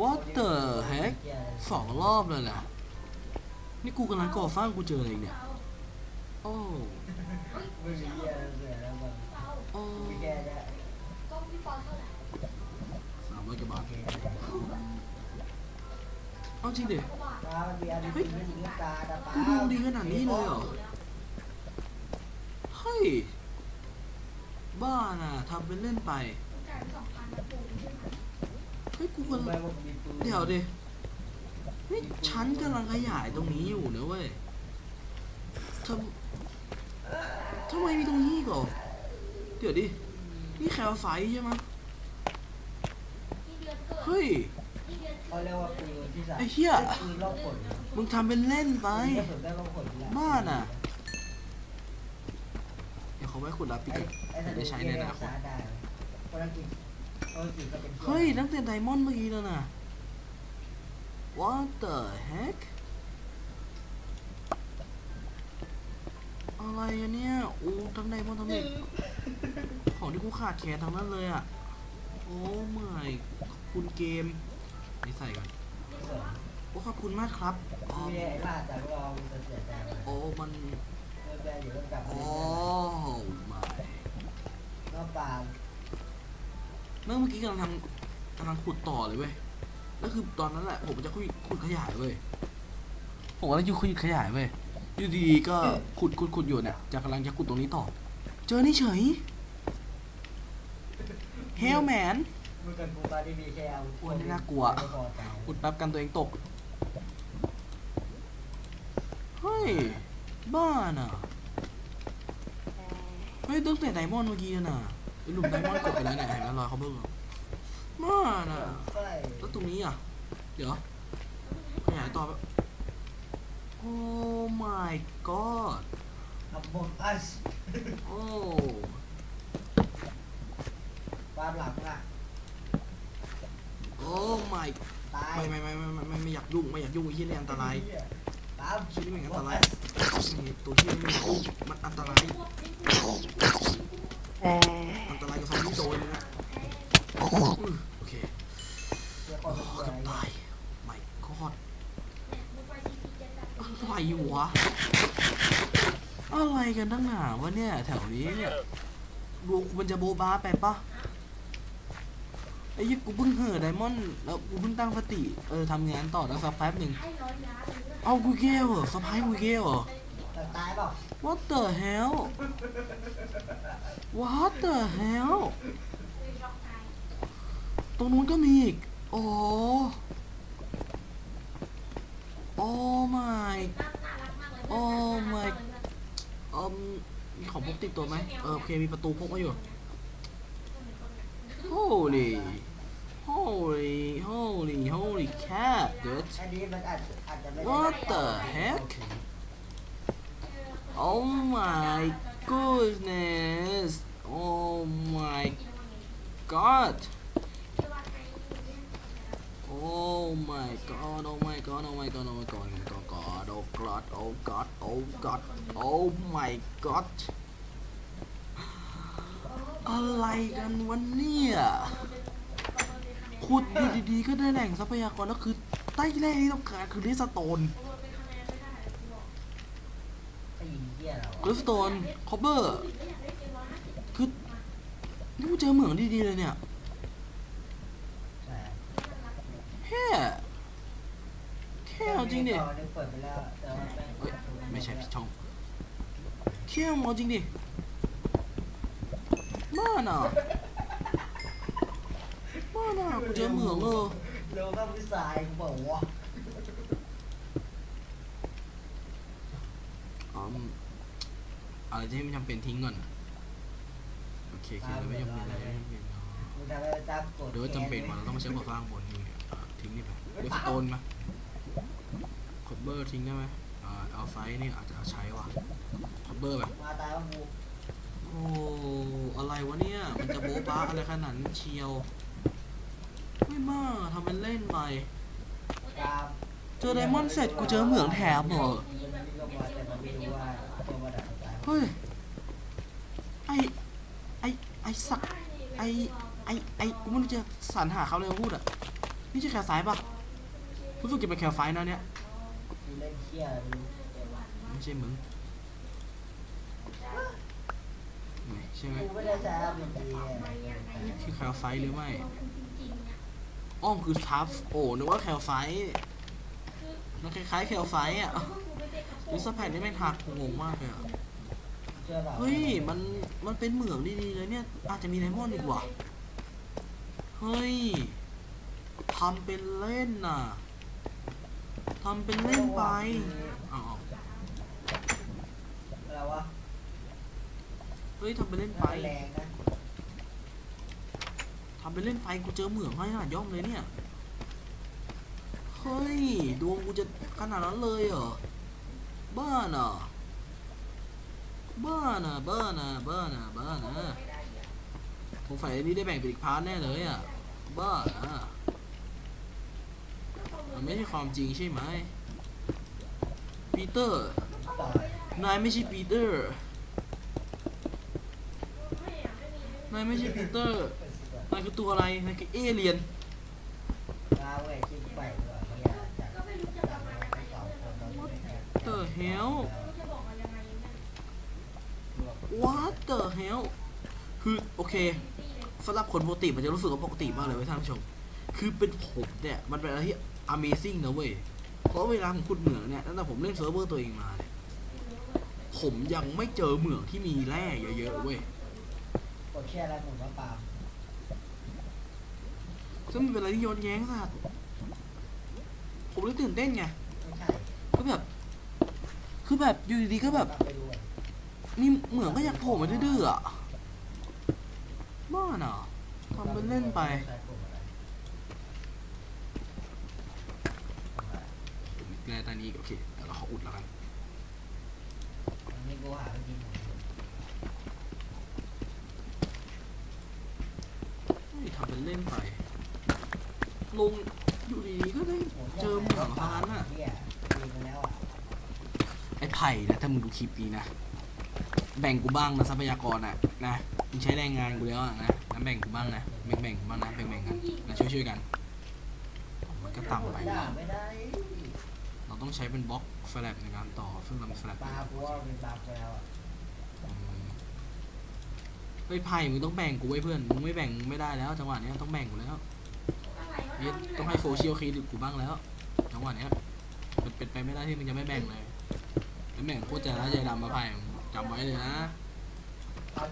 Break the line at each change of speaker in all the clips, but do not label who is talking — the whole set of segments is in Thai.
what the heck สองรอบเลยนะนี่กูกำลังก่อสร้างกูเจออะไรเนี่ย โอ้โอ้สามร้อยกว่าบาท
เอา
จริงดิ
กว่าบาท
ฟ้ามันมีอะไรที่ไม่ถึงตาตาป้า
กูดูดีขนาดนี้เลยเหรอ เฮ้ย บ้าน่ะทำเป็นเล่นไป เฮ้ยกู
คุ
กำลัง
ไปบอกมีปืน
เดี๋ยวดินี่ฉันกำลังขยายตรงนี้อยู่นะเว้ยทำทำไมมีตรงนี้ก่อนเดี๋ยวดิ นี่แคลไซต์ใช่ไหม
เฮ้
ย
เขา
เรียกว่าปืนที่สาม
ไอ้เหี้ยมึงทำเป็นเล่นไปบ้าน่ะเดี๋ยวเขาไว้ขุดลาปิด
ไอ้
กัน
ไอ้ธนู
ได้ใช้ในอนาคต
ได้คนละกินคนละกินก็เป็น
เฮ้ยตั้งแต่ไดมอนด์เมื่อกี้แล้วนะ What the heck อะไรกันเนี่ย โอ้ทั้งไดมอนด์ทั้งเด็กของที่กูขาดแคลนทั้งนั้นเลยอะโอ้ไม่ขอบคุณเกมนี่ใส่ก่อนโอ้ขอบคุณมากครับอ๋อ
มีไอ้ล่าจากรองจะเสียใจไหม
โอ้มัน
เริ่มได้อยู่เริ่มกลับมา
โอ้
เล่น
ไม่
ก็ปาล์ม
เมื่อกี้กำลังทำกำลังขุดต่อเลยเว้ยแล้วคือตอนนั้นแหละผมจะขุดขุดขยายเว้ยผมกำลังอยู่ขุดขยายเว้ยอยู่ดีๆก็ขุดขุดขุดอยู่เนี่ยจะกำลังจะขุดตรงนี้ต่อ เจอนี่เฉยเฮลแมน
เมื่อกันกูตอนที่มีแค่เอา
อ้ยนี่น่ากลัวขุดแป๊บกันตัวเองตกเฮ้ยบ้าน่ะเฮ้ยตั้งแต่ไดมอนด์เมื่อกี้น่ะ ไอ้หลุมไดมอนด์กดไปแล้วเนี่ยเห็นไหมรอยเขาเบิ้งบ้าน่ะ
ใช่
แล้วตรงนี้อะ เดี๋ยวขยายต่อไปโอ้ my god
อับบงอัส
โอ้
ปาล์มหลังอะ
โอ้ my
ตาย
ไม่ไม่ไม่ไม่ไม่ไม่ไม่อยากยุ่งไม่อยากยุ่งไอ้ที่นี่อันตราย
ปาล์ม
ชิ้นนี้มันอันตรายนี่ตัวที่ไม่อยากยุ่งมันอันตราย อันตรายกับซอมบี้โจรเลยนะโอเคโอ้
เกิดอะไร
ตาย my god
มึงไปซีพีเจ็ด
อะไรวะอะไรกันตั้งหนาวะเนี่ย แถวนี้เนี่ยดูมันจะโบบาไปปะไอ้ยี่กูเพิ่งเห่อไดมอนด์แล้วกูเพิ่งตั้งสติเออทำงานต่อแล้วสักแป๊บหนึ่งเอากูเกลเหรอสะพายกูเกลเหรอ
แต่ตายเปล่า
What the hell What the hell
เลยช็อกตาย
ตรงนู้นก็มีอีก โอ้ โอ้ my
น่าน่ารักมากเลย
โอ้ my เอ่มมีของพกติดตัวไหมเออโอเค มีประตูพกมาอยู่ Holy Holy Holy Holy cat dude
อันนี้มันอาจอาจจะไม่ได้
What the heck Oh my goodness Oh my god Oh my god Oh my god Oh my god Oh my god Oh my god Oh god Oh god Oh god Oh my god อะไรกันวันเนี่ยขุดอยู่ดีๆก็ได้แหล่งทรัพยากรแล้วคือใต้แร่ที่ต้องการคือเลสโตน
ไอ้ยิงเหี้ยเรา
เลสโตนคอปเปอร์ คือนี่กูเจอเหมืองดีๆเลยเนี่ย
ใช่
แค่แค่เอาจริงดิ
ตอนนี้เปิดไปแล้วแต่ว่าแม่ง
เอ้ยไม่ใช่ผิดช่องแค่เอาจริงดิบ้าน่ะบ้าน่ะกูเจอเหมืองเออ
เร็วครับพี่สายกูบอกว่า
อืม อะไรที่ไม่จำเป็นทิ้งก่อนนะโอเคโอเคแล้วไม่จำเป็นแล้วไม่จำเป็นเนาะ
มึงทำให้จับกด
เดี๋ยวว่าจำเป็นมาเราต้องมาใช้ก่อสร้างบนนี่อะทิ้งนี่ไปเลสโตนมาคอปเบอร์ทิ้งได้ไหมอ่าเอาไซส์นี่อาจจะใช้ว่ะคอปเบอร์ไป
มาตายว่ากู
โอ้อะไรวะเนี่ยมันจะโบ๊ะบ้าอะไรขนาดนั้นเชียวไม่มากทำเป็นเล่นไป
ตาม
เจอไดมอนด์เสร็จกูเจอเหมืองแถมเหรอ
มันนี่ก็มาแต่มันไม่รู้ว่าเจอมาดักตาย
เฮ้ย ไอ ไอ ไอสักไอ ไอ ไอ กูไม่รู้จะสรรหาเขาเลยมาพูดอะ นี่ใช่แคร์ซ้ายปะรู้สึกจะเป็นแคร์ไฟนะเนี่ย
กูเล่นเชี่ยเลย
ไม่ใช่มึงไม่ใช่ไหม
กูไม่ได้ใช้อาร์พีจี
ชื่อแคร์ไฟหรือไม่ อ้อมคือทัฟโอ้นึกว่าแคร์ไฟมันคล้ายๆแคร์ไฟอะลิซ่าแพดนี่แม่งหักกูงงมากเลยอะ
เชื่อเปล่า
เฮ้ย มัน มันเป็นเหมืองดีๆเลยเนี่ย อาจจะมีไดมอนด์อีกว่ะ เฮ้ย ทำเป็นเล่นน่ะ ทำเป็นเล่นไปอ๋อ
อะไรวะ
เฮ้ย ทำเป็นเล่นไป
แรงนะ
ทำเป็นเล่นไปกูเจอเหมืองให้ขนาดย่อมเลยเนี่ย เฮ้ย ดวงกูจะขนาดนั้นเลยเหรอ บ้าน่ะ บ้าน่ะบ้าน่ะบ้าน่ะบ้าน่ะสงสัยอันนี้ได้แบ่งเป็นอีกพาร์ทแน่เลยอะ บ้าน่ะมันไม่ใช่ความจริงใช่ไหมปีเตอร์ นายไม่ใช่ปีเตอร์ นายไม่ใช่ปีเตอร์ นายคือตัวอะไร นายคือเอเลียน
เวทชิ้นใหม่ด้วยเขาอยากจัดจัดมาไปสองคนตอนนี้แค่
The hell What the hell คือโอเคสำหรับคนปกติมันจะรู้สึกว่าปกติมากเลยเว้ยท่านผู้ชม คือเป็นผมเนี่ย มันเป็นอะไรที่ Amazing นะเว้ย เพราะเวลาผมขุดเหมืองเนี่ยตั้งแต่ผมเล่นเซิร์ฟเวอร์ตัวเองมาเนี่ย ผมยังไม่เจอเหมืองที่มีแร่เยอะๆเว้ย
กดเชื่อแล้วหมุนมะปราง
ซึ่งมันเป็นอะไรที่ย้อนแย้งสัสผมเลยตื่นเต้นไง
ไม่ใช่
ก็แบบ คือแบบอยู่ดีๆก็แบบ
ไปดูก่อน
มีเหมืองก็อยากโผล่มาดื้อๆอะบ้าน่ะทำเป็นเล่นไปแร่ตอนนี้โอเคเดี๋ยวเราขออุดแล้วกัน
อันนี้กูหาวิธีหมุนอยู่
เฮ้ยทำเป็นเล่นไป ลงอยู่ดีก็ได้เจอเหมืองทางนั้นน่ะ
เหี้ยยิงไอะ
ไอ้ไผ่นะ ถ้ามึงดูคลิปนี้นะ แบ่งกูบ้างนะทรัพยากรอะนะมึงใช้แรงงานกูแล้วอะนะงั้นแบ่งกูบ้างนะแบ่งแบ่งกูบ้างนะแบ่งแบ่งกันนะช่วยช่วยกันมันก็ต่ำไป
ด่าไม่ได้
เราต้องใช้เป็นบล็อกแฟลปในการต่อซึ่งเรามีแฟลป
ปลากูว่าเป็นปลาไปแล้วอะ
เฮ้ยไผ่มึงต้องแบ่งกูไว้เพื่อนมึงไม่แบ่งไม่ได้แล้ว จังหวะนี้ต้องแบ่งกูแล้วมีต้องให้โฟชิโอเคดิกูบ้างแล้วจังหวะนี้ยมันเป็นไปไม่ได้ที่มึงจะไม่แบ่งเลยไม่แบ่งโคตรใจร้ายใจดำมาไผ่มึง จำไว้เลยนะ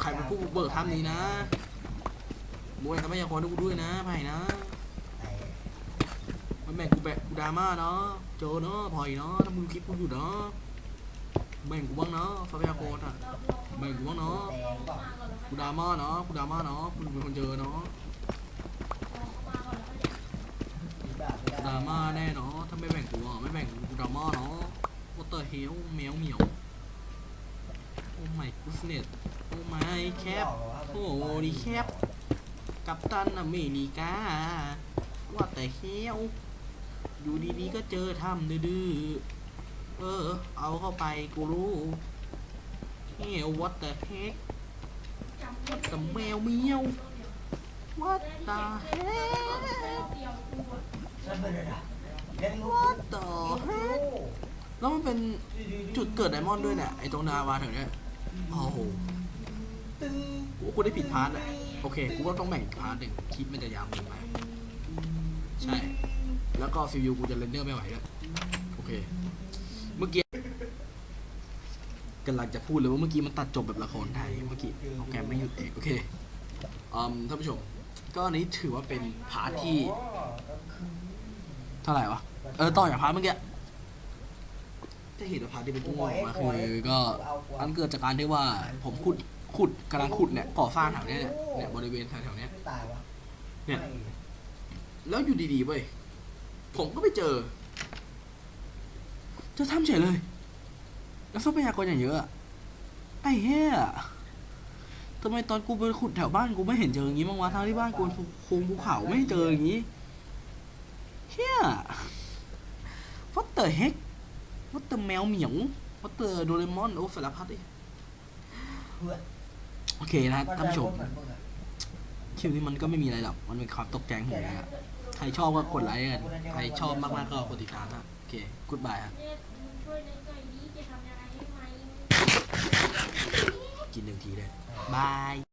ใครเป็นผู้บุกเบิกถ้ำนี้นะบวยทรัพยากรให้กูด้วยนะไผ่นะ
แต่
มันแบ่งกูแบ่งกูดราม่าเนาะโจเนาะพลอยเนาะถ้ามึงดูคลิปกูอยู่เนาะแบ่งกูบ้างเนาะทรัพยากรอะแบ่งกูบ้างเนาะกูดราม่าเนาะกูดราม่าเนาะกูเป็นคนเจอเนาะ
ดาม่ได้
ดราม่าแน่เนาะถ้าไม่แบ่งกูอะไม่แบ่งกูดราม่าเนาะวอเตอร์เฮลแมวเมียว โอ้ my goodness โอ้ my แคปโอ้โหนี่แคปกัปตันอเมริกา ว่าแต่เฮลอยู่ดีๆก็เจอถ้ำดื้อเออ เอาเข้าไปกูรู้เฮล what the heck what the แมวเมียว what the heck
ฉันไม่ได้ด่าเล่นลูก
แล้วมันเป็นจุดเกิดไดมอนด์ด้วยเนี่ยไอ้ตรงนาวาแถวเนี้ย โอ้โห
ตึง
กูว่ากูได้ผิดพาร์ทแหละโอเค กูว่าต้องแบ่งอีกพาร์ทหนึ่งคลิปมันจะยาวเกินไปใช่ แล้วก็ซีวิวกูจะเรนเดอร์ไม่ไหวแล้วยโอเค เมื่อกี้กำลังจะพูดเลยว่าเมื่อกี้มันตัดจบแบบละครไทยเมื่อกี้โปรแกรมไม่หยุดเองโอเคอืมท่านผู้ชม ก็อันนี้ถือว่าเป็นพาร์ทที่ เท่าไหร่วะ เออ ต่อจากพาร์ทเมื่อกี้ จะเห็นว่าพาร์ทที่เป็นพุ่งออกมาคือก็อันเกิดจากการที่ว่าผมขุดขุดกำลังขุดเนี่ยก่อสร้างแถวเนี้ยเนี่ยเนี่ยบริเวณแถวๆเนี้ย
ไม่ตายวะ
เนี่ย
ไม่
แล้วอยู่ดีๆเว้ยผมก็ไปเจอ เจอถ้ำเฉยเลย แล้วทรัพยากรอย่างเยอะอะไอ้เหี้ยทำไมตอนกูไปขุดแถวบ้านกูไม่เห็นเจออย่างงี้บ้างวะทางที่บ้านกูภูโคงภูเขาไม่เจออย่างงี้เฮีย what the heck what the แมวเหมียว what อตเตอร์โดเรมอนโอ้สารพัดดิ
เพื่อน
โอเคนะ
ก็
ท่าน
ใจ
ผู้ช
ค
ม
นเหมือนมึงอะ
คลิปนี้มันก็ไม่มีอะไรหรอก มันเป็นความตกใจของผมเองอะใครชอบก็กดไลค์กัน ใครชอบมากๆก็กดติดตามนะโอเคกูดบายครับ
เนี่ยมึงช่วยในหน่อยนี้จะทำยังไงให้ไหม
กินหนึ่งทีเลยบาย